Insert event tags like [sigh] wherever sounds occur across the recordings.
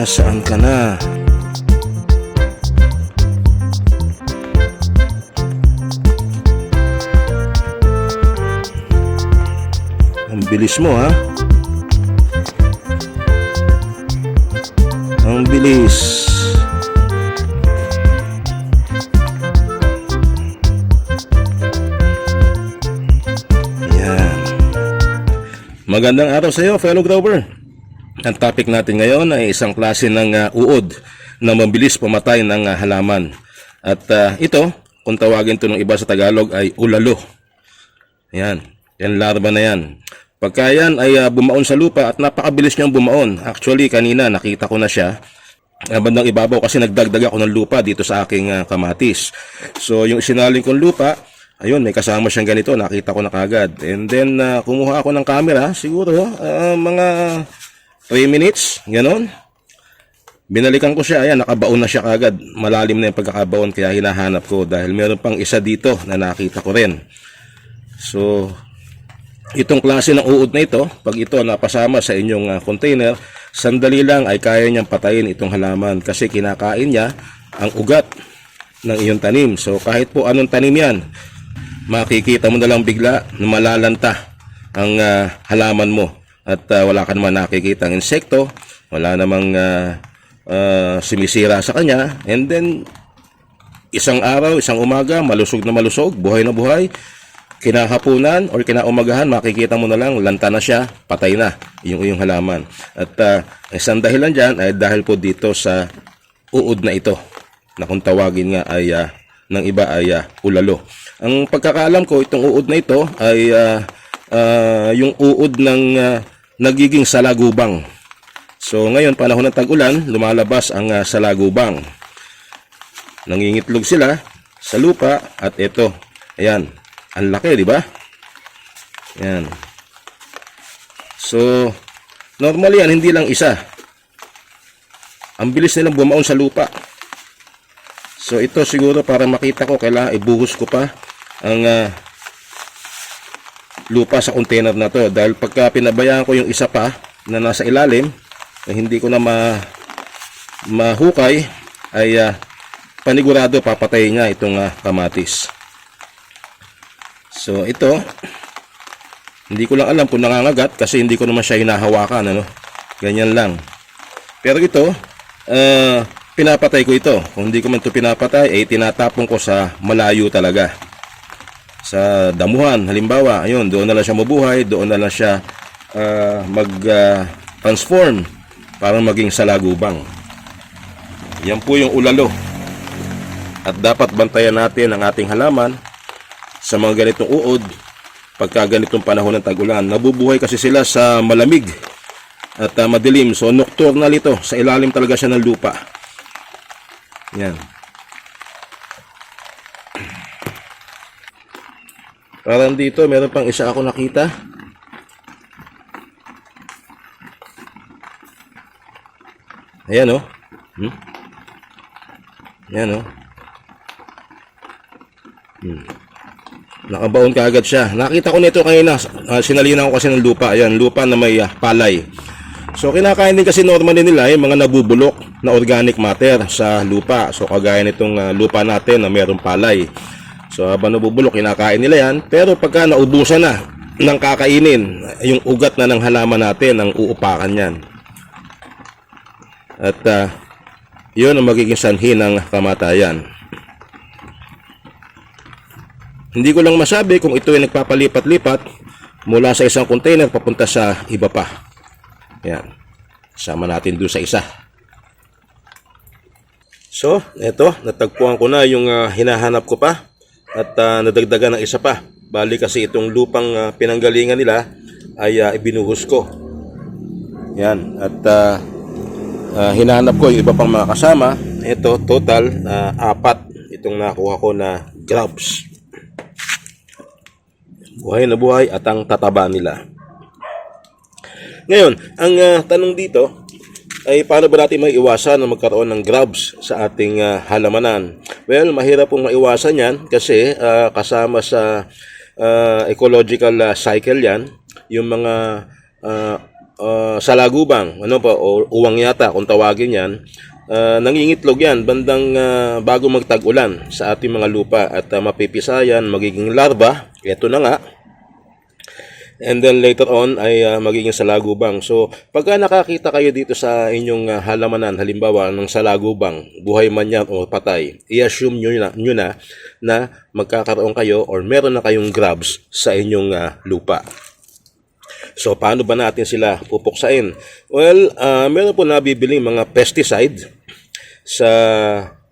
Nasaan ka na? Ang bilis mo ha? Ang bilis. Yan. Magandang araw sa iyo, fellow grower. Ang topic natin ngayon ay isang klase ng ah, uod na mabilis pumatay ng ah, halaman. At ah, ito, kung tawagin ito ng iba sa Tagalog ay ulalo. Yan, yan larva na yan. Pagka yan ay ah, bumaon sa lupa at napakabilis niyang bumaon. Actually, kanina nakita ko na siya. Uh, bandang ibabaw kasi nagdagdag ako ng lupa dito sa aking ah, kamatis. So, yung isinaling kong lupa, ayun, may kasama siyang ganito. Nakita ko na kagad. And then, ah, kumuha ako ng camera. Siguro, ah, mga 3 minutes, ganon. Binalikan ko siya, ayan, nakabaon na siya kagad. Malalim na yung pagkakabaon kaya hinahanap ko dahil meron pang isa dito na nakita ko rin. So, itong klase ng uod na ito, pag ito napasama sa inyong ah, container, sandali lang ay kaya niyang patayin itong halaman kasi kinakain niya ang ugat ng iyong tanim. So, kahit po anong tanim yan, makikita mo na lang bigla na malalanta ang ah, halaman mo at ah, wala ka naman nakikita ang insekto, wala namang ah, ah, sumisira sa kanya and then isang araw, isang umaga, malusog na malusog, buhay na buhay, kinahapunan or kinaumagahan, makikita mo na lang, lanta na siya, patay na yung yung halaman. At ah, isang dahilan dyan ay dahil po dito sa uod na ito, na kung tawagin nga ay ah, ng iba ay ah, ulalo. Ang pagkakaalam ko, itong uod na ito ay ah, ah, yung uod ng ah, nagiging salagubang. So ngayon, panahon ng tag-ulan, lumalabas ang ah, salagubang. Nangingitlog sila sa lupa at ito, ayan, ang laki, di ba? Ayan. So, normally yan, hindi lang isa. Ang bilis nilang bumaon sa lupa. So, ito siguro para makita ko, kailangan ibuhos ko pa ang ah, lupa sa container na to. Dahil pagka pinabayaan ko yung isa pa na nasa ilalim, na hindi ko na ma mahukay, ay ah, panigurado papatay niya itong ah, kamatis. So ito, hindi ko lang alam kung nangangagat kasi hindi ko naman siya hinahawakan. Ano? Ganyan lang. Pero ito, ah, pinapatay ko ito. Kung hindi ko man ito pinapatay, ay tinatapon ko sa malayo talaga. Sa damuhan, halimbawa, ayun, doon na lang siya mabuhay, doon na lang siya ah, mag-transform para maging salagubang. Yan po yung ulalo. At dapat bantayan natin ang ating halaman sa mga ganitong uod pagka ganitong panahon ng tag-ulan. Nabubuhay kasi sila sa malamig at ah, madilim. So nocturnal ito. Sa ilalim talaga siya ng lupa. Yan. Parang dito, meron pang isa ako nakita. Ayan oh. Hmm? Ayan oh. Nakabaon ka agad siya. Nakita ko nito kanina, uh, sinalinan ko kasi ng lupa. Ayan, lupa na may ah, palay. So kinakain din kasi normally nila yung mga nabubulok na organic matter sa lupa. So kagaya nitong ah, lupa natin na mayroong palay. So habang nabubulok, kinakain nila yan. Pero pagka naubusan na ng kakainin, yung ugat na ng halaman natin ang uupakan yan. At ah, yun ang magiging sanhi ng kamatayan. Hindi ko lang masabi kung ito ay nagpapalipat-lipat mula sa isang container papunta sa iba pa. Yan. Sama natin doon sa isa. So, eto, natagpuan ko na yung ah, hinahanap ko pa at ah, nadagdagan ng isa pa. Bali kasi itong lupang ah, pinanggalingan nila ay ah, ibinuhos ko. Yan. At ah, ah, hinahanap ko yung iba pang mga kasama. Ito, total, ah, apat itong nakuha ko na grubs buhay na buhay at ang tataba nila. Ngayon, ang ah, tanong dito ay paano ba natin maiiwasan na magkaroon ng grubs sa ating ah, halamanan? Well, mahirap pong maiwasan yan kasi ah, kasama sa ah, ecological ah, cycle yan, yung mga ah, ah, salagubang, ano pa, o uwang yata kung tawagin yan, ah, nangingitlog yan bandang ah, bago magtag-ulan sa ating mga lupa at ah, mapipisa yan, magiging larva, ito na nga, And then later on ay ah, magiging salagubang. So pagka nakakita kayo dito sa inyong ah, halamanan, halimbawa ng salagubang, buhay man yan o patay, i-assume nyo na, nyo na na magkakaroon kayo or meron na kayong grabs sa inyong ah, lupa. So paano ba natin sila pupuksain? Well, ah, meron po nabibiling mga pesticide sa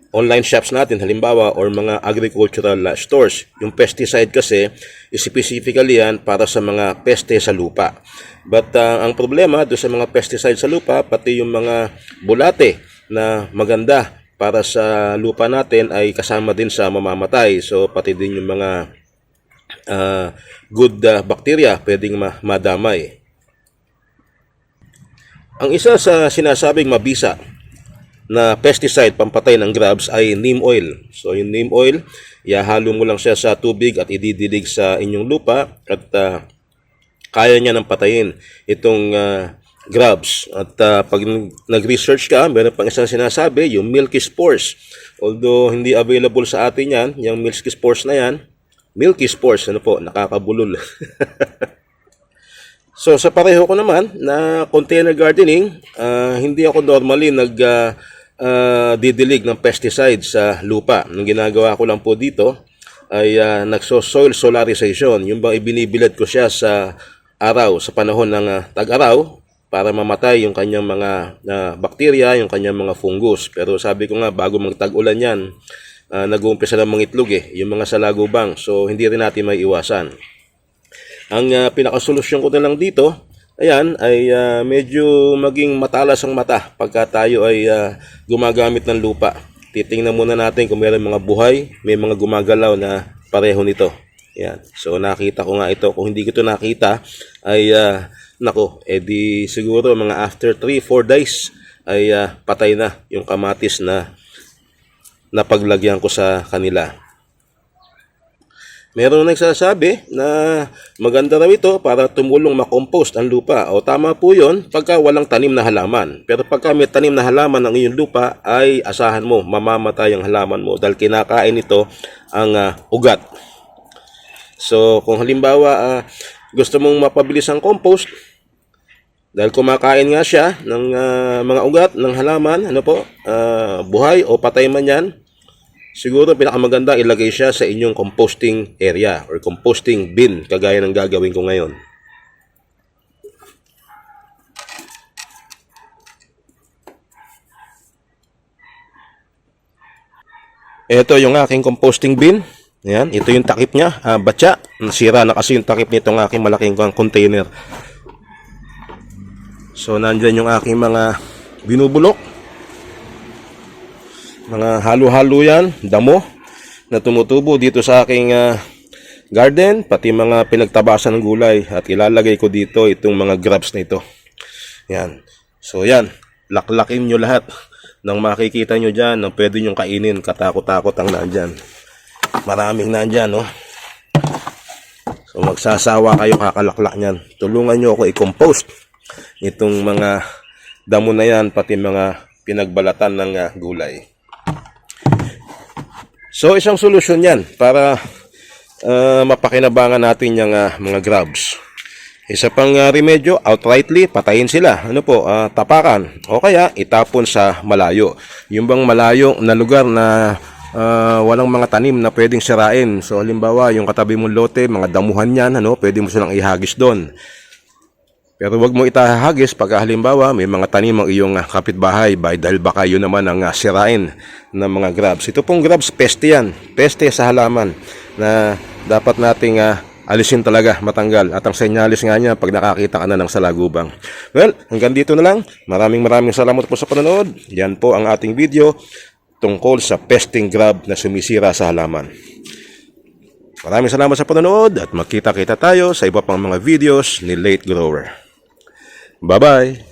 online shops natin halimbawa or mga agricultural stores. Yung pesticide kasi specifically yan para sa mga peste sa lupa. But uh, ang problema do sa mga pesticide sa lupa pati yung mga bulate na maganda para sa lupa natin ay kasama din sa mamamatay. So pati din yung mga uh, good uh, bacteria pwedeng ma- madamay. Ang isa sa sinasabing mabisa na pesticide pampatay ng grabs ay neem oil. So yung neem oil, ihahalo mo lang siya sa tubig at ididilig sa inyong lupa at ah, kaya niya nang patayin itong ah, grabs. At ah, pag nag-research ka, meron pang isang sinasabi, yung milky spores. Although hindi available sa atin yan, yung milky spores na yan, milky spores, ano po, nakakabulol. [laughs] So sa pareho ko naman na container gardening, ah, hindi ako normally nag ah, ah, didilig ng pesticide sa lupa. Ang ginagawa ko lang po dito ay uh, nagso-soil solarization. Yung bang ibinibilad ko siya sa araw, sa panahon ng ah, tag-araw para mamatay yung kanyang mga ah, bakterya, yung kanyang mga fungus. Pero sabi ko nga, bago magtag-ulan yan, uh, nag-uumpisa na mangitlog eh, yung mga salagubang. So hindi rin natin may iwasan. Ang uh, pinakasolusyon ko na lang dito, ayan, ay ah, medyo maging matalas ang mata pagka tayo ay ah, gumagamit ng lupa. Titingnan muna natin kung meron mga buhay, may mga gumagalaw na pareho nito. Ayan. So nakita ko nga ito. Kung hindi ko ito nakita, ay ah, nako, edi siguro mga after 3-4 days ay ah, patay na yung kamatis na napaglagyan ko sa kanila. Meron nagsasabi na maganda raw ito para tumulong makompost ang lupa. O tama po yun pagka walang tanim na halaman. Pero pagka may tanim na halaman ang iyong lupa ay asahan mo, mamamatay ang halaman mo dahil kinakain ito ang ah, ugat. So kung halimbawa ah, gusto mong mapabilis ang compost, dahil kumakain nga siya ng ah, mga ugat ng halaman, ano po, ah, buhay o patay man yan, Siguro pinakamaganda ilagay siya sa inyong composting area or composting bin kagaya ng gagawin ko ngayon. Ito yung aking composting bin. Yan, ito yung takip niya, ah, batya. Nasira na kasi yung takip nitong aking malaking container. So nandyan yung aking mga binubulok mga halo-halo yan, damo na tumutubo dito sa aking ah, garden, pati mga pinagtabasan ng gulay at ilalagay ko dito itong mga grabs na ito. Yan. So yan, laklakin nyo lahat ng makikita nyo dyan ng pwede nyo kainin, katakot-takot ang nandyan. Maraming nandyan, no? So magsasawa kayo kakalaklak nyan. Tulungan nyo ako i-compost itong mga damo na yan, pati mga pinagbalatan ng ah, gulay. So isang solusyon yan para ah, mapakinabangan natin yung ah, mga grabs. Isa pang ah, remedyo, outrightly, patayin sila. Ano po, ah, tapakan. O kaya, itapon sa malayo. Yung bang malayo na lugar na ah, walang mga tanim na pwedeng sirain. So halimbawa, yung katabi mong lote, mga damuhan yan, ano, pwede mo silang ihagis doon. Pero wag mo itahagis pag halimbawa may mga tanim ang iyong ah, kapitbahay by dahil baka yun naman ang ah, sirain ng mga grabs. Ito pong grabs, peste yan. Peste sa halaman na dapat nating ah, alisin talaga, matanggal. At ang senyalis nga niya pag nakakita ka na ng salagubang. Well, hanggang dito na lang. Maraming maraming salamat po sa panonood. Yan po ang ating video tungkol sa pesting grab na sumisira sa halaman. Maraming salamat sa panonood at magkita-kita tayo sa iba pang mga videos ni Late Grower. Bye-bye!